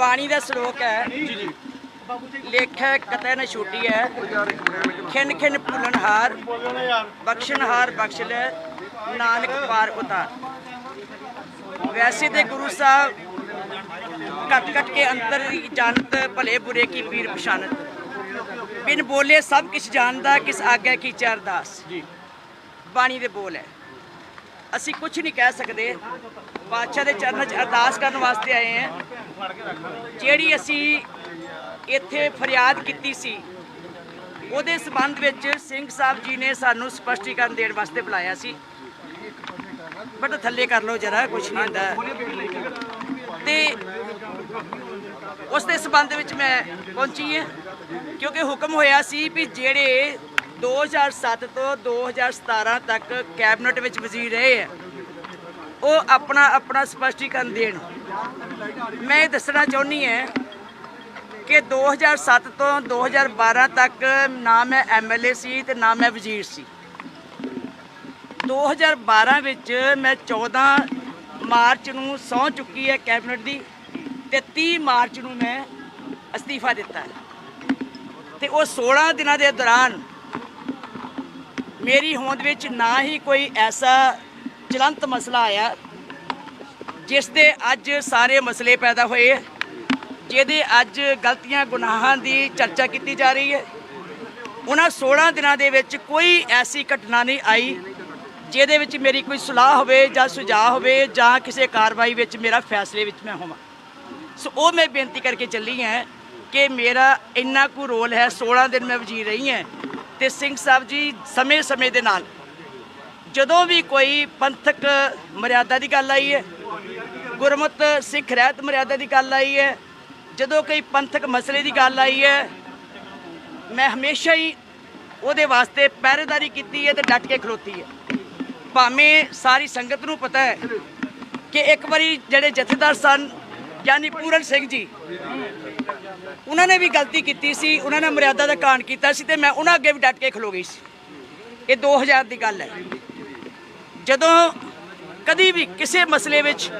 ਬਾਣੀ ਦਾ ਸ਼ਲੋਕ ਹੈ। ਲੇਖੈ ਕਤੈ ਨ ਛੂਟੀ ਹੈ। ਖਿਨ ਖਿਨ ਭੁੱਲਣਹਾਰ ਬਖਸ਼ਣਹਾਰ ਬਖਸ਼ ਲੈ, ਨਾਨਕ ਪਾਰ ਉਤਾਰ। ਵੈਸੇ ਤੇ ਗੁਰੂ ਸਾਹਿਬ ਘਟ ਘਟ ਕੇ ਅੰਤਰ ਦੀ ਜਾਣਤ, ਭਲੇ ਬੁਰੇ ਕੀ ਪੀਰ ਪਛਾਨਤ ਬਿਨ ਬੋਲੇ ਸਭ ਕੁਝ ਜਾਣਦਾ, ਕਿਸ ਆਗਿਆ ਕੀ ਅਰਦਾਸ ਜੀ ਬਾਣੀ ਦੇ ਬੋਲ ਹੈ। ਅਸੀਂ ਕੁਝ ਨਹੀਂ ਕਹਿ ਸਕਦੇ। ਬਾਦਸ਼ਾਹ ਦੇ ਚਰਨਾਂ 'ਚ ਅਰਦਾਸ ਕਰਨ ਵਾਸਤੇ ਆਏ ਹਾਂ। ਜਿਹੜੀ ਅਸੀਂ ਇੱਥੇ ਫਰਿਆਦ ਕੀਤੀ ਸੀ, ਉਹਦੇ ਸਬੰਧ ਵਿੱਚ ਸਿੰਘ ਸਾਹਿਬ ਜੀ ਨੇ ਸਾਨੂੰ ਸਪਸ਼ਟੀਕਰਨ ਦੇਣ ਵਾਸਤੇ ਬੁਲਾਇਆ ਸੀ। ਬਟ ਥੱਲੇ ਕਰ ਲਓ ਜਰਾ ਕੁਝ ਨਹੀਂ ਹੁੰਦਾ। ਤੇ ਉਸ ਦੇ ਸਬੰਧ ਵਿੱਚ ਮੈਂ ਪਹੁੰਚੀ ਹਾਂ, ਕਿਉਂਕਿ ਹੁਕਮ ਹੋਇਆ ਸੀ ਵੀ ਜਿਹੜੇ 2007 ਤੋਂ 2017 ਤੱਕ ਕੈਬਨਿਟ ਵਿੱਚ ਵਜ਼ੀਰ ਰਹੇ ਹੈ। ਉਹ ਆਪਣਾ ਆਪਣਾ ਸਪਸ਼ਟੀਕਰਨ ਦੇਣ। ਮੈਂ ਇਹ ਦੱਸਣਾ ਚਾਹੁੰਦੀ ਹਾਂ ਕਿ 2007 ਤੋਂ 2012 ਤੱਕ ਨਾ ਮੈਂ ਐਮਐਲਏ ਸੀ ਤੇ ਨਾ ਮੈਂ ਵਜ਼ੀਰ ਸੀ। 2012 ਵਿੱਚ ਮੈਂ 14 ਮਾਰਚ ਨੂੰ ਸਹੁੰ ਚੁੱਕੀ ਹੈ ਕੈਬਨਿਟ ਦੀ ਤੇ 30 ਮਾਰਚ ਨੂੰ ਮੈਂ ਅਸਤੀਫਾ ਦਿੱਤਾ ਹੈ। ਤੇ ਉਹ 16 ਦਿਨਾਂ ਦੇ ਦੌਰਾਨ ਮੇਰੀ ਹੋਂਦ ਵਿੱਚ ਨਾ ਹੀ ਕੋਈ ਐਸਾ ਚਲੰਤ ਮਸਲਾ ਆਇਆ ਜਿਸ ਦੇ ਅੱਜ ਸਾਰੇ ਮਸਲੇ ਪੈਦਾ ਹੋਏ, ਜਿਹਦੇ ਅੱਜ ਗਲਤੀਆਂ, ਗੁਨਾਹਾਂ ਦੀ ਚਰਚਾ ਕੀਤੀ ਜਾ ਰਹੀ ਹੈ। ਉਹਨਾਂ 16 ਦਿਨਾਂ ਦੇ ਵਿੱਚ ਕੋਈ ਐਸੀ ਘਟਨਾ ਨਹੀਂ ਆਈ ਜਿਹਦੇ ਵਿੱਚ ਮੇਰੀ ਕੋਈ ਸੁਲਾਹ ਹੋਵੇ ਜਾਂ ਸੁਝਾਅ ਹੋਵੇ ਜਾਂ ਕਿਸੇ ਕਾਰਵਾਈ ਵਿੱਚ ਮੇਰਾ ਫੈਸਲੇ ਵਿੱਚ ਮੈਂ ਹੋਵਾਂ। ਸੋ ਉਹ ਮੈਂ ਬੇਨਤੀ ਕਰਕੇ ਚੱਲੀ ਹਾਂ ਕਿ ਮੇਰਾ ਇੰਨਾ ਕੁ ਰੋਲ ਹੈ 16 ਦਿਨ ਮੈਂ ਵਜ਼ੀਰ ਰਹੀ ਹਾਂ ਤੇ ਸਿੰਘ ਸਾਹਿਬ ਜੀ ਸਮੇਂ-ਸਮੇਂ ਦੇ ਨਾਲ। ਜਦੋਂ ਵੀ ਕੋਈ ਪੰਥਕ ਮਰਿਆਦਾ ਦੀ ਗੱਲ ਆਈ ਹੈ, ਗੁਰਮਤ ਸਿੱਖ ਰਹਿਤ ਮਰਿਆਦਾ ਦੀ ਗੱਲ ਆਈ ਹੈ, ਜਦੋਂ ਕੋਈ ਪੰਥਕ ਮਸਲੇ ਦੀ ਗੱਲ ਆਈ ਹੈ, ਮੈਂ ਹਮੇਸ਼ਾ ਹੀ ਉਹਦੇ ਵਾਸਤੇ ਪਹਿਰੇਦਾਰੀ ਕੀਤੀ ਹੈ ਤੇ ਡਟ ਕੇ ਖਲੋਤੀ ਹੈ। ਭਾਵੇਂ ਸਾਰੀ ਸੰਗਤ ਨੂੰ ਪਤਾ ਹੈ ਕਿ ਇੱਕ ਵਾਰੀ ਜਿਹੜੇ ਜਥੇਦਾਰ ਸਨ ਯਾਨੀ ਪੂਰਨ ਸਿੰਘ ਜੀ। ਉਹਨਾਂ ਨੇ ਵੀ ਗਲਤੀ ਕੀਤੀ ਸੀ, ਉਹਨਾਂ ਨੇ ਮਰਿਆਦਾ ਦਾ ਕਾਣ ਕੀਤਾ ਸੀ ਤੇ ਮੈਂ ਉਹਨਾਂ ਅੱਗੇ ਵੀ ਡਟ ਕੇ ਖਲੋ ਗਈ ਸੀ। ਇਹ 2000 ਦੀ ਗੱਲ ਹੈ। ਜਦੋਂ ਕਦੀ ਵੀ ਕਿਸੇ ਮਸਲੇ ਵਿੱਚ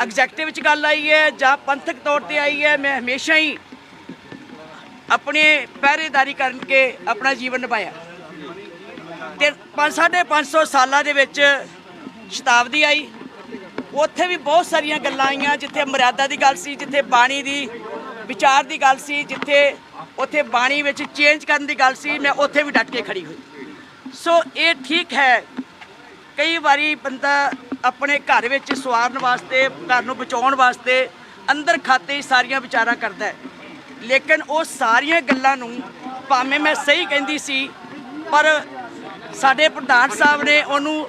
ਐਗਜ਼ੈਕਟਿਵ ਵਿੱਚ ਗੱਲ ਆਈ ਹੈ ਜਾਂ ਪੰਥਕ ਤੌਰ ਤੇ ਆਈ ਹੈ, ਮੈਂ ਹਮੇਸ਼ਾ ਹੀ ਆਪਣੇ ਪਹਿਰੇਦਾਰੀ ਕਰਕੇ ਆਪਣਾ ਜੀਵਨ ਨਿਭਾਇਆ। ਤੇ 5 ਸਾਲਾਂ ਦੇ ਵਿੱਚ ਸ਼ਤਾਬਦੀ ਆਈ। ਉੱਥੇ ਵੀ ਬਹੁਤ ਸਾਰੀਆਂ ਗੱਲਾਂ ਆਈਆਂ, ਜਿੱਥੇ ਮਰਿਆਦਾ ਦੀ ਗੱਲ ਸੀ, ਜਿੱਥੇ ਬਾਣੀ ਦੀ, ਵਿਚਾਰ ਦੀ ਗੱਲ ਸੀ, ਜਿੱਥੇ ਉੱਥੇ ਬਾਣੀ ਵਿੱਚ ਚੇਂਜ ਕਰਨ ਦੀ ਗੱਲ ਸੀ, ਮੈਂ ਉੱਥੇ ਵੀ ਡਟ ਕੇ ਖੜੀ ਹੋਈ। ਸੋ ਇਹ ਠੀਕ ਹੈ, ਕਈ ਵਾਰੀ ਬੰਦਾ ਆਪਣੇ ਘਰ ਵਿੱਚ ਸਵਾਰਨ ਵਾਸਤੇ, ਘਰ ਨੂੰ ਬਚਾਉਣ ਵਾਸਤੇ ਅੰਦਰ ਖਾਤੇ ਹੀ ਸਾਰੀਆਂ ਵਿਚਾਰਾਂ ਕਰਦਾ ਲੇਕਿਨ ਉਹ ਸਾਰੀਆਂ ਗੱਲਾਂ ਨੂੰ ਭਾਵੇਂ ਮੈਂ ਸਹੀ ਕਹਿੰਦੀ ਸੀ, ਪਰ ਸਾਡੇ ਪ੍ਰਧਾਨ ਸਾਹਿਬ ਨੇ ਉਹਨੂੰ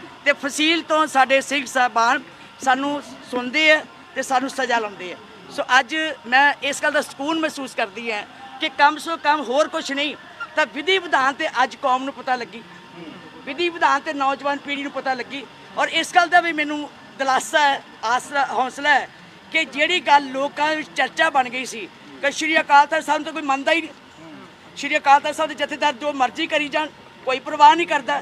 ਤੇ ਫਸੀਲ ਤੋਂ ਸਾਡੇ ਸਿੰਘ ਸਾਹਿਬਾਨ ਸਾਨੂੰ ਸੁਣਦੇ ਆ ਤੇ ਸਾਨੂੰ ਸਜ਼ਾ ਲਾਉਂਦੇ ਆ। ਸੋ ਅੱਜ ਮੈਂ ਇਸ ਗੱਲ ਦਾ ਸਕੂਨ ਮਹਿਸੂਸ ਕਰਦੀ ਹਾਂ ਕਿ ਕਮ ਸੋ ਕਮ ਹੋਰ ਕੁਝ ਨਹੀਂ, ਤਾਂ ਵਿਧੀ ਵਿਧਾਨ ਤੇ ਅੱਜ ਕੌਮ ਨੂੰ ਪਤਾ ਲੱਗੀ। ਵਿਧੀ ਵਿਧਾਨ ਤੇ ਨੌਜਵਾਨ ਪੀੜ੍ਹੀ ਨੂੰ ਪਤਾ ਲੱਗੀ ਔਰ ਇਸ ਗੱਲ ਦਾ ਵੀ ਮੈਨੂੰ ਦਿਲਾਸਾ ਹੈ, ਆਸਰਾ, ਹੌਸਲਾ ਹੈ ਕਿ ਜਿਹੜੀ ਗੱਲ ਲੋਕਾਂ ਵਿੱਚ ਚਰਚਾ ਬਣ ਗਈ ਸੀ ਕਿ ਸ਼੍ਰੀ ਅਕਾਲ ਤਖਤ ਸਾਹਿਬ ਨੂੰ ਕੋਈ ਮੰਨਦਾ ਹੀ ਨਹੀਂ। ਸ਼੍ਰੀ ਅਕਾਲ ਤਖਤ ਸਾਹਿਬ ਦੇ ਜਥੇਦਾਰ ਜੋ ਮਰਜ਼ੀ ਕਰੀ ਜਾਣ, ਕੋਈ ਪਰਵਾਹ ਨਹੀਂ ਕਰਦਾ।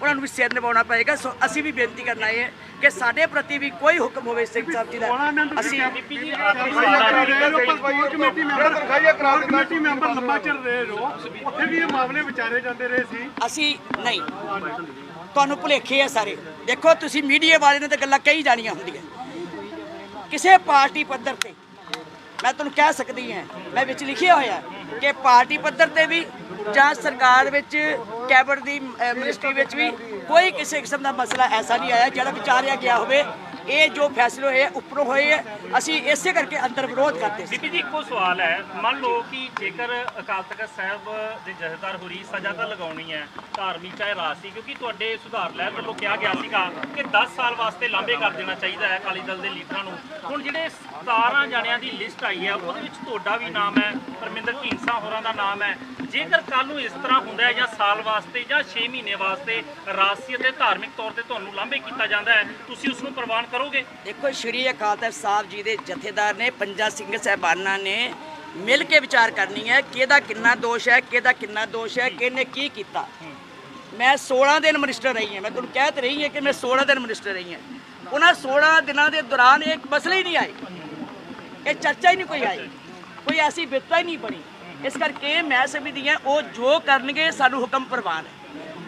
ਉਹਨਾਂ ਨੂੰ ਵੀ ਸਿਰ ਨਿਭਾਉਣਾ ਪਏਗਾ। ਸੋ ਅਸੀਂ ਵੀ ਬੇਨਤੀ ਕਰਨ ਆਏ ਹਾਂ ਕਿ ਸਾਡੇ ਪ੍ਰਤੀ ਵੀ ਕੋਈ ਹੁਕਮ ਹੋਵੇ ਸਿੰਘ ਸਾਹਿਬ ਜੀ ਦਾ। ਅਸੀਂ ਕਮੇਟੀ ਮੈਂਬਰ ਤਨਖਾਹੀਆਂ ਕਰਾ ਕਮੇਟੀ ਮੈਂਬਰ ਲੰਬਾ ਚਿਰ ਰਹੇ ਰੋ ਉੱਥੇ ਵੀ ਇਹ ਮਾਮਲੇ ਵਿਚਾਰੇ ਜਾਂਦੇ ਰਹੇ ਸੀ। ਅਸੀਂ ਨਹੀਂ। ਤੁਹਾਨੂੰ ਭੁਲੇਖੇ ਆ ਸਾਰੇ। ਦੇਖੋ ਤੁਸੀਂ ਮੀਡੀਆ ਵਾਲੇ ਨੇ ਤਾਂ ਗੱਲਾਂ ਕਈ ਜਾਣੀਆਂ ਹੁੰਦੀਆਂ। ਕਿਸੇ ਪਾਰਟੀ ਪੱਧਰ ਤੇ ਮੈਂ ਤੁਹਾਨੂੰ ਕਹਿ ਸਕਦੀ ਹਾਂ ਮੈਂ ਵਿੱਚ ਲਿਖਿਆ ਹੋਇਆ ਕਿ ਪਾਰਟੀ ਪੱਧਰ ਤੇ ਵੀ ਜਾਂ ਸਰਕਾਰ ਵਿੱਚ ਕੈਬਨਿਟ ਦੀ ਅਹ, ਮਿਨਿਸਟਰੀ ਵਿੱਚ ਵੀ ਕੋਈ ਕਿਸੇ ਕਿਸਮ ਦਾ ਮਸਲਾ ਐਸਾ ਨਹੀਂ ਆਇਆ ਜਿਹੜਾ ਵਿਚਾਰਿਆ ਗਿਆ ਹੋਵੇ। ਇਹ ਜੋ ਫੈਸਲੇ ਹੋਏ ਉੱਪਰੋਂ ਹੋਏ ਆ, ਅਸੀਂ ਇਸੇ ਕਰਕੇ ਅੰਦਰ ਵਿਰੋਧ ਕਰਦੇ ਸੀ। ਬੀਬੀ ਜੀ, ਇੱਕੋ ਸਵਾਲ ਹੈ। ਮੰਨ ਲਓ ਕਿ ਜੇਕਰ ਅਕਾਲ ਤਖਤ ਸਾਹਿਬ ਦੇ ਜਥੇਦਾਰ ਹੋਰੀ ਸਜ਼ਾ ਤਾਂ ਲਗਾਉਣੀ ਹੈ, ਧਾਰਮਿਕ ਚਾਹੇ ਰਾਜਸੀ ਕਿਉਂਕਿ ਤੁਹਾਡੇ ਸੁਧਾਰ ਲਹਿਰ ਵੱਲੋਂ ਕਿਹਾ ਗਿਆ ਸੀਗਾ ਕਿ 10 ਸਾਲ ਵਾਸਤੇ ਲਾਂਭੇ ਕਰ ਦੇਣਾ ਚਾਹੀਦਾ ਹੈ ਅਕਾਲੀ ਦਲ ਦੇ ਲੀਡਰਾਂ ਨੂੰ। ਹੁਣ ਜਿਹੜੇ 17 ਜਣਿਆਂ ਦੀ ਲਿਸਟ ਆਈ ਹੈ, ਉਹਦੇ ਵਿੱਚ ਤੁਹਾਡਾ ਵੀ ਨਾਮ ਹੈ, ਪਰਮਿੰਦਰ ਢੀਂਡਸਾ ਹੋਰਾਂ ਦਾ ਨਾਮ ਹੈ। ਜੇਕਰ ਕੱਲ ਨੂੰ ਇਸ ਤਰ੍ਹਾਂ ਹੁੰਦਾ ਹੈ ਜਾਂ ਸਾਲ ਵਾਸਤੇ ਜਾਂ 6 ਮਹੀਨੇ ਵਾਸਤੇ ਰਾਜਸੀ ਅਤੇ ਧਾਰਮਿਕ ਤੌਰ ਤੇ ਤੁਹਾਨੂੰ ਲਾਂਭੇ ਕੀਤਾ ਜਾਂਦਾ ਹੈ, ਤੁਸੀਂ ਉਸ ਨੂੰ ਪ੍ਰਵਾਨ ਕਰੋਗੇ? ਦੇਖੋ, ਸ਼੍ਰੀ ਅਕਾਲ ਤਖਤ ਸਾਹਿਬ ਜੀ ਦੇ ਜਥੇਦਾਰ ਨੇ, ਪੰਜਾਂ ਸਿੰਘ ਸਹਿਬਾਨਾਂ ਨੇ ਮਿਲ ਕੇ ਵਿਚਾਰ ਕਰਨੀ ਹੈ, ਕਿਹਦਾ ਕਿੰਨਾ ਦੋਸ਼ ਹੈ, ਕਿਹਦਾ ਕਿੰਨਾ ਦੋਸ਼ ਹੈ, ਕਿਹਨੇ ਕੀ ਕੀਤਾ। ਮੈਂ 16 ਦਿਨ ਮਿਨਿਸਟਰ ਰਹੀ ਹਾਂ। ਮੈਂ ਤੁਹਾਨੂੰ ਕਹਿ ਤੇ ਰਹੀ ਹਾਂ ਕਿ ਮੈਂ 16 ਦਿਨ ਮਿਨਿਸਟਰ ਰਹੀ ਹਾਂ। ਉਹਨਾਂ 16 ਦਿਨਾਂ ਦੇ ਦੌਰਾਨ ਇੱਕ ਮਸਲਾ ਹੀ ਨਹੀਂ ਆਈ ਇਹ ਚਰਚਾ ਹੀ ਨਹੀਂ ਕੋਈ ਆਈ। ਕੋਈ ਐਸੀ ਬਿਪਤਾ ਹੀ ਨਹੀਂ ਬਣੀ। ਇਸ ਕਰਕੇ ਮੈਂ ਸਮਝਦੀ ਹਾਂ, ਉਹ ਜੋ ਕਰਨਗੇ, ਸਾਨੂੰ ਹੁਕਮ ਪ੍ਰਵਾਨ ਹੈ।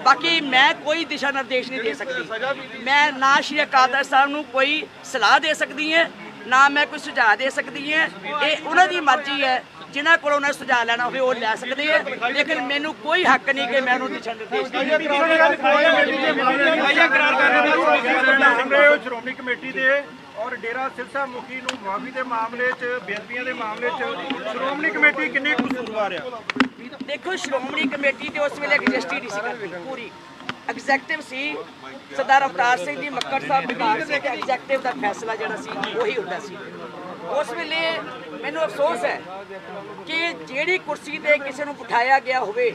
ਬਾਕੀ ਮੈਂ ਕੋਈ ਦਿਸ਼ਾ ਨਿਰਦੇਸ਼ ਨਹੀਂ ਦੇ ਸਕਦੀ। ਮੈਂ ਨਾ ਸ਼੍ਰੀ ਅਕਾਲ ਤਖਤ ਸਾਹਿਬ ਨੂੰ ਕੋਈ ਸਲਾਹ ਦੇ ਸਕਦੀ ਹਾਂ ਨਾ ਮੈਂ ਕੋਈ ਸੁਝਾਅ ਦੇ ਸਕਦੀ ਹਾਂ। ਇਹ ਉਹਨਾਂ ਦੀ ਮਰਜ਼ੀ ਹੈ ਜਿਨ੍ਹਾਂ ਕੋਲ ਉਹਨਾਂ ਸੁਝਾਅ ਲੈਣਾ ਹੋਵੇ ਉਹ ਲੈ ਸਕਦੇ ਆ। ਲੇਕਿਨ ਮੈਨੂੰ ਕੋਈ ਹੱਕ ਨਹੀਂ ਕਿ ਮੈਂ ਉਹਨੂੰ ਦਿਸ਼ਾ ਨਿਰਦੇਸ਼ ਦੇਵਾਂ ਰਹੇ ਸ਼੍ਰੋਮਣੀ ਕਮੇਟੀ ਦੇ ਔਰ ਡੇਰਾ ਸਿਰਸਾ ਮੁਖੀ ਨੂੰ ਮਾਫੀ ਦੇ ਮਾਮਲੇ 'ਚ, ਬੇਅਦਬੀਆਂ ਦੇ ਮਾਮਲੇ 'ਚ ਸ਼੍ਰੋਮਣੀ ਕਮੇਟੀ ਕਿੰਨੇ ਕਸੂਰਵਾਰ ਆ? ਦੇਖੋ, ਸ਼੍ਰੋਮਣੀ ਕਮੇਟੀ ਤੇ ਉਸ ਵੇਲੇ ਐਗਜ਼ਿਸਟ ਨਹੀਂ ਸੀ ਕਰਦੀ ਪੂਰੀ। ਐਗਜ਼ੈਕਟਿਵ ਸੀ ਸਰਦਾਰ ਅਵਤਾਰ ਸਿੰਘ ਜੀ, ਮੱਕੜ ਸਾਹਿਬ ਵਿਭਾਗ ਸੀ ਐਗਜ਼ੈਕਟਿਵ ਦਾ ਫੈਸਲਾ ਜਿਹੜਾ ਸੀ, ਉਹੀ ਹੁੰਦਾ ਸੀ। ਉਸ ਵੇਲੇ ਮੈਨੂੰ ਅਫਸੋਸ ਹੈ ਕਿ ਜਿਹੜੀ ਕੁਰਸੀ ਤੇ ਕਿਸੇ ਨੂੰ ਬਿਠਾਇਆ ਗਿਆ ਹੋਵੇ,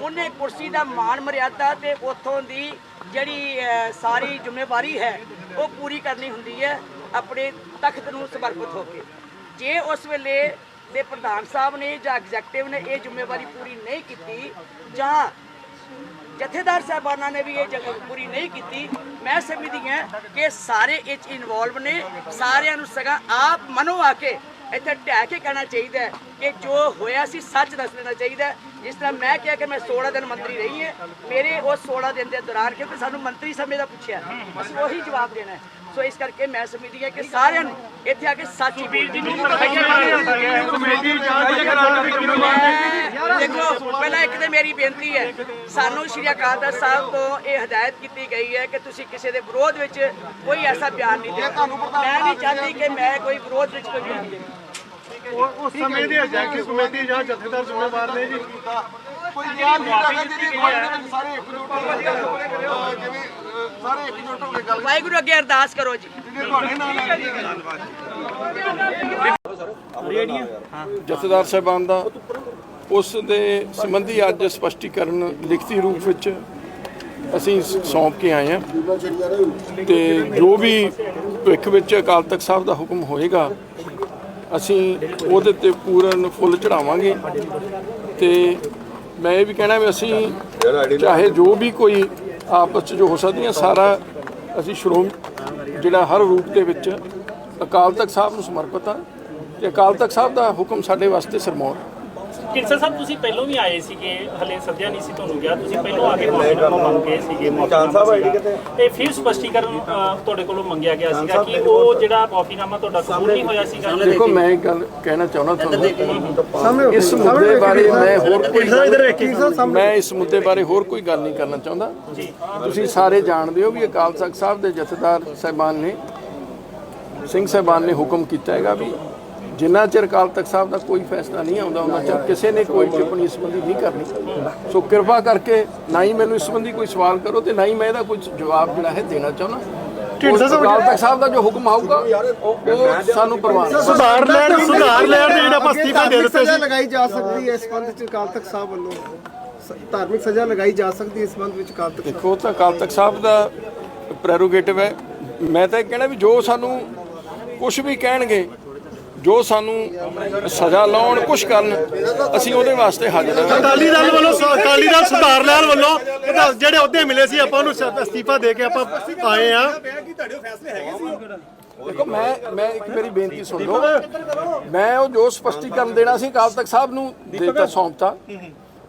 ਉਹਨੇ ਕੁਰਸੀ ਦਾ ਮਾਣ ਮਰਿਆਦਾ ਤੇ ਉਥੋਂ ਦੀ ਜਿਹੜੀ ਸਾਰੀ ਜ਼ਿੰਮੇਵਾਰੀ ਹੈ, ਉਹ ਪੂਰੀ ਕਰਨੀ ਹੁੰਦੀ ਹੈ। ਆਪਣੇ ਤਖਤ ਨੂੰ ਸਮਰਪਿਤ ਹੋ ਕੇ। ਜੇ ਉਸ ਵੇਲੇ ਦੇ ਪ੍ਰਧਾਨ ਸਾਹਿਬ ਨੇ ਜਾਂ ਐਗਜ਼ੈਕਟਿਵ ਨੇ ਇਹ ਜ਼ਿੰਮੇਵਾਰੀ ਪੂਰੀ ਨਹੀਂ ਕੀਤੀ, ਜਾਂ ਜਥੇਦਾਰ ਸਾਹਿਬਾਨਾਂ ਨੇ ਵੀ ਇਹ ਜਗ੍ਹਾ ਪੂਰੀ ਨਹੀਂ ਕੀਤੀ, ਮੈਂ ਸਮਝਦੀ ਹਾਂ ਕਿ ਸਾਰੇ ਇਹ 'ਚ ਇਨਵੋਲਵ ਨੇ, ਸਾਰਿਆਂ ਨੂੰ ਸਗਾ ਆਪ ਮਨੋ ਆ ਕੇ ਇੱਥੇ ਢਹਿ ਕੇ ਕਹਿਣਾ ਚਾਹੀਦਾ ਕਿ ਜੋ ਹੋਇਆ ਸੀ ਸੱਚ ਦੱਸ ਦੇਣਾ ਚਾਹੀਦਾ ਜਿਸ ਤਰ੍ਹਾਂ ਮੈਂ ਕਿਹਾ ਕਿ ਮੈਂ 16 ਦਿਨ ਮੰਤਰੀ ਰਹੀ ਹਾਂ, ਮੇਰੇ ਉਹ 16 ਦਿਨ ਦੇ ਦੌਰਾਨ ਕਿਉਂਕਿ ਸਾਨੂੰ ਮੰਤਰੀ ਸਮੇਂ ਦਾ ਪੁੱਛਿਆ। ਅਸੀਂ ਉਹੀ ਜਵਾਬ ਦੇਣਾ ਹੈ। ਸੋ ਇਸ ਕਰਕੇ ਮੈਂ ਸਮਝਦੀ ਹਾਂ ਕਿ ਸਾਰਿਆਂ ਨੂੰ ਇੱਥੇ ਆ ਕੇ ਸੱਚ ਹੀ ਦੇਖੋ ਪਹਿਲਾਂ ਇੱਕ ਤੇ ਮੇਰੀ ਬੇਨਤੀ ਹੈ ਸਾਨੂੰ ਸ਼੍ਰੀ ਅਕਾਲ ਤਖਤ ਸਾਹਿਬ ਤੋਂ ਇਹ ਹਦਾਇਤ ਕੀਤੀ ਗਈ ਹੈ ਕਿ ਤੁਸੀਂ ਕਿਸੇ ਦੇ ਵਿਰੋਧ ਵਿੱਚ ਕੋਈ ਐਸਾ ਬਿਆਨ ਨਹੀਂ ਦੇਣਾ। ਮੈਂ ਨਹੀਂ ਚਾਹਤੀ ਕਿ ਮੈਂ ਕੋਈ ਵਿਰੋਧ ਵਿੱਚ ਕੋਈ ਬਿਆਨ ਦੇਵਾਂ। ਉਸ ਸਮੇਂ ਦੇ ਐਗਜ਼ੈਕਟਿਵ ਕਮੇਟੀ ਜਾਂ ਜਥੇਦਾਰ ਜ਼ਿੰਮੇਵਾਰ ਨੇ ਜੀ। ਕੋਈ ਬਿਆਨ ਨਹੀਂ ਰੱਖਿਆ ਜਿਹਦੇ ਵਿੱਚ ਸਾਰੇ ਇਕਜੁੱਟ ਹੋ ਕੇ ਅਹ ਜਿਵੇਂ ਸਾਰੇ ਇਕਜੁੱਟ ਹੋ ਕੇ ਗੱਲ ਵਾਹਿਗੁਰੂ ਅੱਗੇ ਅਰਦਾਸ ਕਰੋ ਜੀ। ਜਿਹਦੇ ਤੁਹਾਡੇ ਨਾਲ ਹੈ ਜਥੇਦਾਰ ਸਾਹਿਬਾਨ ਦਾ ਉਸ ਦੇ ਸੰਬੰਧੀ ਅੱਜ ਸਪਸ਼ਟੀਕਰਨ ਲਿਖਤੀ ਰੂਪ ਵਿੱਚ ਅਸੀਂ ਸੌਂਪ ਕੇ ਆਏ ਹਾਂ। ਤੇ ਜੋ ਵੀ ਭਵਿੱਖ ਵਿੱਚ ਅਕਾਲ ਤਖਤ ਸਾਹਿਬ ਦਾ ਹੁਕਮ ਹੋਏਗਾ ਅਸੀਂ ਉਹਦੇ ਤੇ ਪੂਰਨ ਫੁੱਲ ਚੜਾਵਾਂਗੇ ਤੇ ਮੈਂ ਇਹ ਵੀ ਕਹਿਣਾ ਵੀ ਅਸੀਂ ਚਾਹੇ ਜੋ ਵੀ ਕੋਈ ਆਪਸ 'ਚ ਜੋ ਹੋ ਸਕਦੀਆਂ, ਸਾਰਾ ਅਸੀਂ ਸ਼੍ਰੋਮ ਜਿਹੜਾ ਹਰ ਰੂਪ ਦੇ ਵਿੱਚ ਅਕਾਲ ਤਖਤ ਸਾਹਿਬ ਨੂੰ ਸਮਰਪਿਤ ਹਾਂ ਤੇ ਅਕਾਲ ਤਖਤ ਸਾਹਿਬ ਦਾ ਹੁਕਮ ਸਾਡੇ ਵਾਸਤੇ ਸਰਮੌਰ ਕਿਰਸਾ ਸਾਹਿਬ ਤੁਸੀਂ ਪਹਿਲਾਂ ਵੀ ਆਏ ਸੀਗੇ ਹਲੇ ਸੱਦਿਆ ਨਹੀਂ ਸੀ ਤੁਹਾਨੂੰ ਗਿਆ। ਤੁਸੀਂ ਪਹਿਲਾਂ ਆ ਕੇ ਮਾਫੀਨਾਮਾ ਮੰਗ ਕੇ ਸੀਗੇ ਮਾਫੀਨਾਮਾ ਸੀਗਾ। ਤੇ ਫਿਰ ਸਪਸ਼ਟੀਕਰਨ ਤੁਹਾਡੇ ਕੋਲੋਂ ਮੰਗਿਆ ਗਿਆ ਸੀਗਾ ਕਿ ਉਹ ਜਿਹੜਾ ਮਾਫੀਨਾਮਾ ਤੁਹਾਡਾ ਕਬੂਲ ਨਹੀਂ ਹੋਇਆ ਸੀਗਾ। ਦੇਖੋ ਮੈਂ ਇੱਕ ਗੱਲ ਕਹਿਣਾ ਚਾਹੁੰਦਾ ਤੁਹਾਨੂੰ। ਇਸ ਮੁੱਦੇ ਬਾਰੇ ਮੈਂ ਹੋਰ ਕੋਈ ਮੈਂ ਇਸ ਮੁੱਦੇ ਬਾਰੇ ਹੋਰ ਕੋਈ ਗੱਲ ਨਹੀਂ ਕਰਨਾ ਚਾਹੁੰਦਾ। ਤੁਸੀਂ ਸਾਰੇ ਜਾਣਦੇ ਹੋ ਵੀ ਅਕਾਲ ਤਖਤ ਸਾਹਿਬ ਦੇ ਜਥੇਦਾਰ ਸਾਹਿਬਾਨ ਨੇ ਸਿੰਘ ਸਾਹਿਬਾਨ ਨੇ ਹੁਕਮ ਕੀਤਾ ਹੈਗਾ ਵੀ ਜਿੰਨਾ ਚਿਰ ਅਕਾਲ ਤਖਤ ਸਾਹਿਬ ਦਾ ਕੋਈ ਫੈਸਲਾ ਨਹੀਂ ਆਉਂਦਾ ਉਹਨਾਂ ਚਿਰ ਕਿਸੇ ਨੇ ਕੋਈ ਟਿੱਪਣੀ ਇਸ ਸੰਬੰਧੀ ਨਹੀਂ ਕਰਨੀ। ਸੋ ਕਿਰਪਾ ਕਰਕੇ ਨਾ ਹੀ ਮੈਨੂੰ ਇਸ ਸੰਬੰਧੀ ਕੋਈ ਸਵਾਲ ਕਰੋ ਤੇ ਨਾ ਹੀ ਮੈਂ ਇਹਦਾ ਕੋਈ ਜਵਾਬ ਜਿਹੜਾ ਹੈ ਦੇਣਾ ਚਾਹੁੰਦਾ। ਅਕਾਲ ਤਖਤ ਸਾਹਿਬ ਦਾ ਜੋ ਹੁਕਮ ਆਊਗਾ ਉਹ ਸਾਨੂੰ ਪ੍ਰਵਾਨ ਸੁਧਾਰ ਲੈਣ ਸੁਧਾਰ ਲੈਣ ਦੇ ਜਿਹੜਾ ਆਪਾਂ ਅਸਤੀਫਾ ਦੇ ਦਿੱਤੇ ਸਜ਼ਾ ਸੀ। ਲਗਾਈ ਜਾ ਸਕਦੀ ਹੈ ਇਸ ਸੰਬੰਧ ਵਿੱਚ ਅਕਾਲ ਤਖਤ ਸਾਹਿਬ ਵੱਲੋਂ। ਸ- ਧਾਰਮਿਕ ਸਜ਼ਾ ਲਗਾਈ ਜਾ ਸਕਦੀ ਹੈ ਇਸ ਸੰਬੰਧ ਵਿੱਚ ਅਕਾਲ ਤਖਤ ਦੇਖੋ ਉਹ ਤਾਂ ਅਕਾਲ ਤਖਤ ਸਾਹਿਬ ਦਾ ਪ੍ਰੈਰੋਗੇਟਿਵ ਹੈ। ਮੈਂ ਤਾਂ ਇਹ ਕਹਿਣਾ ਵੀ ਜੋ ਸਾਨੂੰ ਕੁਝ ਵੀ ਕਹਿਣਗੇ ਜੋ ਸਾਨੂੰ ਸਜ਼ਾ ਲਾਉਣ ਕੁਝ ਕਰਨ ਅਸੀਂ ਉਹਦੇ ਵਾਸਤੇ ਹਾਜ਼ਰ ਹਾਂ। ਅਕਾਲੀ ਦਲ ਵੱਲੋਂ ਅਕਾਲੀ ਦਲ ਸੁਧਾਰ ਲੈਣ ਵੱਲੋਂ ਜਿਹੜੇ ਅਹੁਦੇ ਮਿਲੇ ਸੀ ਆਪਾਂ ਉਹਨੂੰ ਅਸਤੀਫਾ ਦੇ ਕੇ ਆਪਾਂ ਆਏ ਆ ਦੇਖੋ ਮੈਂ ਮੈਂ ਇੱਕ ਮੇਰੀ ਬੇਨਤੀ ਸੁਣ ਲਓ। ਮੈਂ ਉਹ ਜੋ ਸਪਸ਼ਟੀਕਰਨ ਦੇਣਾ ਸੀ ਅਕਾਲ ਤਖਤ ਸਾਹਿਬ ਨੂੰ ਦੇਤਾ ਸੌਂਪਤਾ।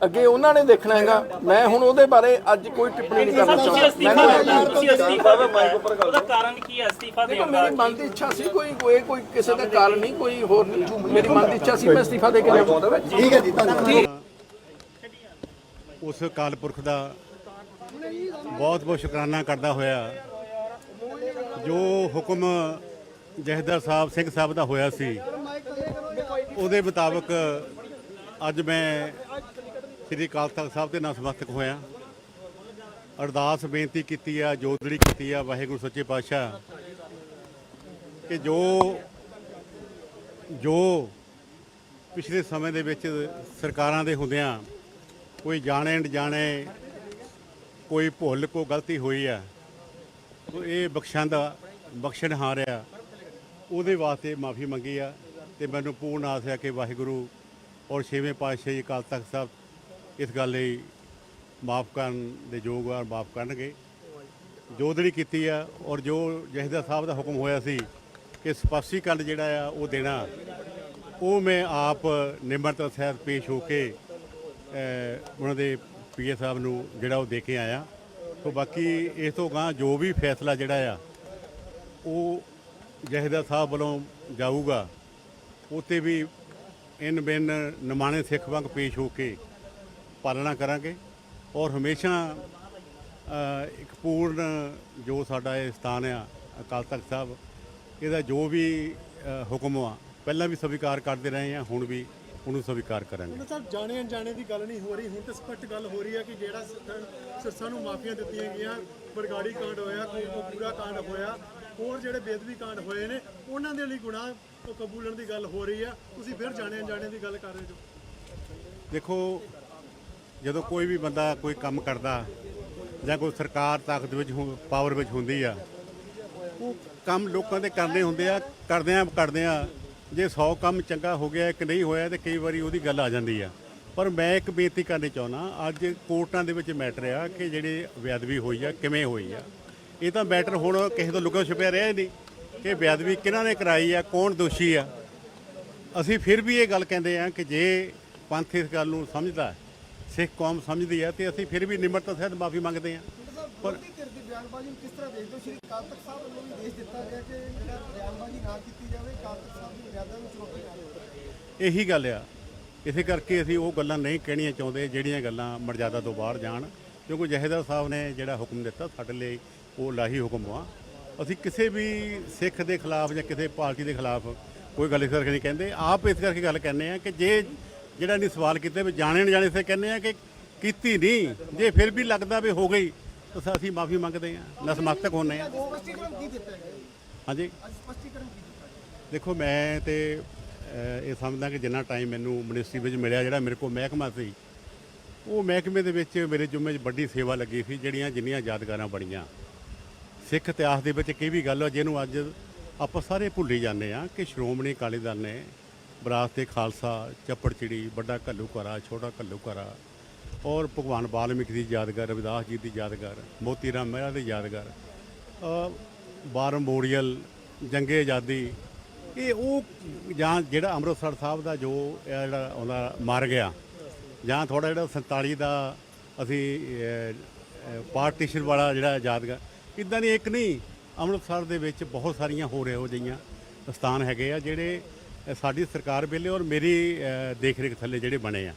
ਅੱਗੇ ਉਹਨਾਂ ਨੇ ਦੇਖਣਾ ਹੈਗਾ। ਮੈਂ ਹੁਣ ਉਹਦੇ ਬਾਰੇ ਅੱਜ ਕੋਈ ਟਿੱਪਣੀ ਨਹੀਂ ਕਰਨਾ ਤੁਸੀਂ ਚਾਹੁੰਦਾ। ਅਸਤੀਫਾ ਮੈਂ ਤੁਸੀਂ ਅਸਤੀਫਾ ਦਿੱਤਾ ਉਹਦਾ ਕਾਰਨ ਕੀ ਹੈ? ਅਸਤੀਫਾ ਦੇਖੋ ਦੇਣ ਦਾ। ਮੇਰੀ ਮਨ ਦੀ ਇੱਛਾ ਸੀ ਕੋਈ ਕੋਈ ਕੋਈ ਕਿਸੇ ਦਾ ਕਾਰਨ ਨਹੀਂ ਕੋਈ ਹੋਰ ਨਹੀਂ। ਮੇਰੀ ਮਨ ਦੀ ਇੱਛਾ ਸੀ ਮੈਂ ਅਸਤੀਫਾ ਦੇ ਕੇ ਜਾਵਾਂ ਠੀਕ ਹੈ ਜੀ ਧੰਨਵਾਦ। ਉਸ ਅਕਾਲ ਪੁਰਖ ਦਾ ਬਹੁਤ ਬਹੁਤ ਸ਼ੁਕਰਾਨਾ ਕਰਦਾ ਹੋਇਆ। ਜੋ ਹੁਕਮ ਜਹਦਰ ਸਾਹਿਬ ਸਿੰਘ ਸਾਹਿਬ ਦਾ ਹੋਇਆ ਸੀ ਉਹਦੇ ਮੁਤਾਬਕ ਅੱਜ ਮੈਂ ਸ੍ਰੀ ਅਕਾਲ ਤਖਤ ਸਾਹਿਬ ਦੇ ਨਾਲ ਸਮਸਤਕ ਹੋਇਆ। ਅਰਦਾਸ ਬੇਨਤੀ ਕੀਤੀ ਆ ਜੋਦੜੀ ਕੀਤੀ ਆ, ਵਾਹਿਗੁਰੂ ਸੱਚੇ ਪਾਤਸ਼ਾਹ। ਕਿ ਜੋ ਜੋ ਪਿਛਲੇ ਸਮੇਂ ਦੇ ਵਿੱਚ ਸਰਕਾਰਾਂ ਦੇ ਹੁੰਦਿਆਂ ਕੋਈ ਜਾਣੇ ਅਣਜਾਣੇ, ਕੋਈ ਭੁੱਲ ਕੋ ਗਲਤੀ ਹੋਈ ਆ, ਤੋ ਇਹ ਬਖਸ਼ਾਂਦਾ ਬਖਸ਼ਣ ਹਾਰਿਆ, ਉਹਦੇ ਵਾਸਤੇ ਮਾਫੀ ਮੰਗੀ ਆ ਤੇ ਮੈਨੂੰ ਪੂਰਨ ਆਸ ਹੈ ਕਿ ਵਾਹਿਗੁਰੂ ਔਰ ਛੇਵੇਂ ਪਾਤਸ਼ਾਹ ਜੀ ਅਕਾਲ ਤਖਤ ਸਾਹਿਬ ਇਸ ਗੱਲ ਲਈ ਮਾਫ ਕਰਨ ਦੇ ਯੋਗ ਆ, ਮਾਫ ਕਰਨਗੇ। ਜੋਦੜੀ ਕੀਤੀ ਆ ਔਰ ਜੋ ਜਹਦਾ ਸਾਹਿਬ ਦਾ ਹੁਕਮ ਹੋਇਆ ਸੀ ਕਿ ਸਪਸ਼ਟੀਕਰਨ ਜਿਹੜਾ ਆ ਉਹ ਦੇਣਾ, ਉਹ ਮੈਂ ਆਪ ਨਿਮਰਤਾ ਸਹਿਤ ਪੇਸ਼ ਹੋ ਕੇ ਉਹਨਾਂ ਦੇ ਪੀਏ ਸਾਹਿਬ ਨੂੰ ਜਿਹੜਾ ਉਹ ਦੇ ਕੇ ਆਇਆ। ਸੋ ਬਾਕੀ ਇਸ ਤੋਂ ਗਾਂ ਜੋ ਵੀ ਫੈਸਲਾ ਜਿਹੜਾ ਆ, ਉਹ ਜਹਦਾ ਸਾਹਿਬ ਵੱਲੋਂ ਜਾਊਗਾ। ਉਤੇ ਵੀ ਇਨ ਬਿਨ ਨਿਮਾਣੇ ਸਿੱਖ ਵਾਂਗ ਪੇਸ਼ ਹੋ ਕੇ ਪਾਲਣਾ ਕਰਾਂਗੇ ਔਰ ਹਮੇਸ਼ਾ ਇੱਕ ਪੂਰਨ ਜੋ ਸਾਡਾ ਇਹ ਸਥਾਨ ਆ ਅਕਾਲ ਤਖਤ ਸਾਹਿਬ ਇਹਦਾ ਜੋ ਵੀ ਹੁਕਮ ਆ ਪਹਿਲਾਂ ਵੀ ਸਵੀਕਾਰ ਕਰਦੇ ਰਹੇ ਆ ਹੁਣ ਵੀ ਉਹਨੂੰ ਸਵੀਕਾਰ ਕਰਾਂਗੇ। ਸਾਹਿਬ ਜਾਣੇ ਅਣਜਾਣੇ ਦੀ ਗੱਲ ਨਹੀਂ ਹੋ ਰਹੀ ਹੁਣ ਤੇ ਸਪਸ਼ਟ ਗੱਲ ਹੋ ਰਹੀ ਹੈ ਕਿ ਜਿਹੜਾ ਸਿਰਸਾ ਨੂੰ ਮਾਫੀਆਂ ਦਿੱਤੀਆਂ ਗਈਆਂ ਬਰਗਾੜੀ ਕਾਂਡ ਹੋਇਆ ਕੋਈ ਪੂਰਾ ਕਾਂਡ ਹੋਇਆ ਹੋਰ ਜਿਹੜੇ ਬੇਦਬੀ ਕਾਂਡ ਹੋਏ ਨੇ ਉਹਨਾਂ ਦੇ ਲਈ ਗੁਨਾਹ ਕਬੂਲਣ ਦੀ ਗੱਲ ਹੋ ਰਹੀ ਆ। ਤੁਸੀਂ ਫਿਰ ਜਾਣੇ ਅਣਜਾਣੇ ਦੀ ਗੱਲ ਕਰ ਰਹੇ ਹੋ। ਦੇਖੋ ਜਦੋਂ ਕੋਈ ਵੀ ਬੰਦਾ ਕੋਈ ਕੰਮ ਕਰਦਾ ਜਾਂ ਕੋਈ ਸਰਕਾਰ ਤਾਕਤ ਵਿੱਚ ਪਾਵਰ ਵਿੱਚ ਹੁੰਦੀ ਆ, ਉਹ ਕੰਮ ਲੋਕਾਂ ਦੇ ਕਰਨੇ ਹੁੰਦੇ ਆ, ਕਰਦੇ ਆ ਕਰਦੇ ਆ। ਜੇ 100 ਕੰਮ ਚੰਗਾ ਹੋ ਗਿਆ, ਇੱਕ ਨਹੀਂ ਹੋਇਆ ਤੇ ਕਈ ਵਾਰੀ ਉਹਦੀ ਗੱਲ ਆ ਜਾਂਦੀ ਆ। ਪਰ ਮੈਂ ਇੱਕ ਬੇਨਤੀ ਕਰਨੀ ਚਾਹੁੰਦਾ, ਅੱਜ ਕੋਰਟਾਂ ਦੇ ਵਿੱਚ ਮੈਟਰ ਆ ਕਿ ਜਿਹੜੇ ਬੇਅਦਬੀ ਹੋਈ ਆ, ਕਿਵੇਂ ਹੋਈ ਆ। ਇਹ ਤਾਂ ਮੈਟਰ ਹੁਣ ਕਿਸੇ ਤੋਂ ਲੁਕਿਆ ਛੁਪਿਆ ਰਿਹਾ ਹੀ ਨਹੀਂ ਕਿ ਬੇਅਦਬੀ ਕਿਹਨਾਂ ਨੇ ਕਰਾਈ ਆ, ਕੌਣ ਦੋਸ਼ੀ ਆ। ਅਸੀਂ ਫਿਰ ਵੀ ਇਹ ਗੱਲ ਕਹਿੰਦੇ ਆ ਕਿ ਜੇ ਪੰਥ ਇਸ ਗੱਲ ਨੂੰ ਸਮਝਦਾ ਸਿੱਖ ਕੌਮ ਸਮਝਦੀ ਹੈ ਤੇ ਅਸੀਂ ਫਿਰ ਵੀ ਨਿਮਰਤਾ ਸਹਿਤ ਮਾਫੀ ਮੰਗਦੇ ਆ ਪਰ ਧਿਰ ਦੀ ਬਿਆਨਬਾਜ਼ੀ ਨੂੰ ਕਿਸ ਤਰ੍ਹਾਂ ਦੇਖਦੇ ਹੋ? ਸ਼੍ਰੀ ਅਕਾਲ ਤਖਤ ਸਾਹਿਬ ਵੱਲੋਂ ਵੀ ਦੇਸ਼ ਦਿੱਤਾ ਗਿਆ ਕਿ ਜਿਹੜਾ ਬਿਆਨਬਾਜ਼ੀ ਨਾ ਕੀਤੀ ਜਾਵੇ ਅਕਾਲ ਤਖਤ ਸਾਹਿਬ ਦੀ ਮਰਿਆਦਾ ਨੂੰ ਚੁਣੌਤੀ ਨਾ ਦੇਵੇ। ਇਹੀ ਗੱਲ ਆ। ਇਸੇ ਕਰਕੇ ਅਸੀਂ ਉਹ ਗੱਲਾਂ ਨਹੀਂ ਕਹਿਣੀਆਂ ਚਾਹੁੰਦੇ ਜਿਹੜੀਆਂ ਗੱਲਾਂ ਮਰਜ਼ਾਦਾ ਤੋਂ ਬਾਹਰ ਜਾਣ। ਕਿਉਂਕਿ ਜਹੇਦਾਰ ਸਾਹਿਬ ਨੇ ਜਿਹੜਾ ਹੁਕਮ ਦਿੱਤਾ ਸਾਡੇ ਲਈ ਉਹ ਲਾਹੀ ਹੁਕਮ ਆ। ਅਸੀਂ ਕਿਸੇ ਵੀ ਸਿੱਖ ਦੇ ਖਿਲਾਫ ਜਾਂ ਕਿਸੇ ਪਾਰਟੀ ਦੇ ਖਿਲਾਫ ਕੋਈ ਗੱਲ ਇਸ ਕਰਕੇ ਨਹੀਂ ਕਹਿੰਦੇ। ਆਪ ਇਸ ਕਰਕੇ ਗੱਲ ਕਹਿੰਦੇ ਆ ਕਿ ਜੇ ਜਿਹੜਾ ਨਹੀਂ ਸਵਾਲ ਕੀਤੇ ਵੀ ਜਾਣੇ ਨਾ ਜਾਣੇ ਸੇ ਕਹਿੰਦੇ ਆ ਕਿ ਕੀਤੀ ਨਹੀਂ। ਜੇ ਫਿਰ ਵੀ ਲੱਗਦਾ ਵੀ ਹੋ ਗਈ ਤਾਂ ਅਸੀਂ ਮਾਫੀ ਮੰਗਦੇ ਆ ਨਸਮਸਤਕ ਹੁੰਨੇ ਆ ਸਪਸ਼ਟੀਕਰਨ ਕੀ ਦਿੱਤਾ ਗਿਆ? ਹਾਂਜੀ? ਅੱਜ ਸਪਸ਼ਟੀਕਰਨ ਕੀ ਦਿੱਤਾ ਗਿਆ? ਦੇਖੋ ਮੈਂ ਤੇ ਇਹ ਸਮਝਦਾ ਕਿ ਜਿੰਨਾ ਟਾਈਮ ਮੈਨੂੰ ਮਿਨਿਸਟਰੀ ਵਿੱਚ ਮਿਲਿਆ ਜਿਹੜਾ ਮੇਰੇ ਕੋਲ ਮਹਿਕਮਾ ਸੀ ਉਹ ਮਹਿਕਮੇ ਦੇ ਵਿੱਚ ਮੇਰੇ ਜੁਮੇ 'ਚ ਵੱਡੀ ਸੇਵਾ ਲੱਗੀ ਸੀ ਜਿਹੜੀਆਂ ਜਿੰਨੀਆਂ ਯਾਦਗਾਰਾਂ ਬਣੀਆਂ। ਸਿੱਖ ਇਤਿਹਾਸ ਦੇ ਵਿੱਚ ਕੀ ਵੀ ਗੱਲ ਆ ਜਿਹਨੂੰ ਅੱਜ ਆਪਾਂ ਸਾਰੇ ਭੁੱਲ ਹੀ ਜਾਂਦੇ ਆ ਕਿ ਸ਼੍ਰੋਮਣੀ ਅਕਾਲੀ ਦਲ ਨੇ ਵਿਰਾਸਤ ਤੇ ਖਾਲਸਾ ਚੱਪੜਚਿੜੀ ਵੱਡਾ ਘੱਲੂਘਾਰਾ ਛੋਟਾ ਘੱਲੂਘਾਰਾ ਔਰ ਭਗਵਾਨ ਵਾਲਮੀਕੀ ਦੀ ਯਾਦਗਾਰ ਰਵਿਦਾਸ ਜੀ ਦੀ ਯਾਦਗਾਰ ਮੋਤੀ ਰਾਮ ਮਹਿਰਾ ਦੀ ਯਾਦਗਾਰ ਅ, ਬਾਰ ਮੈਮੋਰੀਅਲ ਜੰਗੇ ਆਜ਼ਾਦੀ ਇਹ ਉਹ ਜਾਂ ਜਿਹੜਾ ਅੰਮ੍ਰਿਤਸਰ ਸਾਹਿਬ ਦਾ ਜੋ ਇਹ ਜਿਹੜਾ ਉਹਦਾ ਮਰ ਗਿਆ ਜਾਂ ਥੋੜਾ ਜਿਹੜਾ 47 ਦਾ ਅਸੀਂ ਪਾਰਟੀਸ਼ਨ ਵਾਲਾ ਜਿਹੜਾ ਯਾਦਗਾਰ ਇਦਾਂ ਦੀ ਇੱਕ ਨਹੀਂ ਅੰਮ੍ਰਿਤਸਰ ਦੇ ਵਿੱਚ ਬਹੁਤ ਸਾਰੀਆਂ ਹੋਰ ਇਹੋ ਜਿਹੀਆਂ ਸਥਾਨ ਹੈਗੇ ਆ ਜਿਹੜੇ ਸਾਡੀ ਸਰਕਾਰ ਵੇਲੇ ਔਰ ਮੇਰੀ ਅ, ਦੇਖ ਰੇਖ ਥੱਲੇ ਜਿਹੜੇ ਬਣੇ ਆ।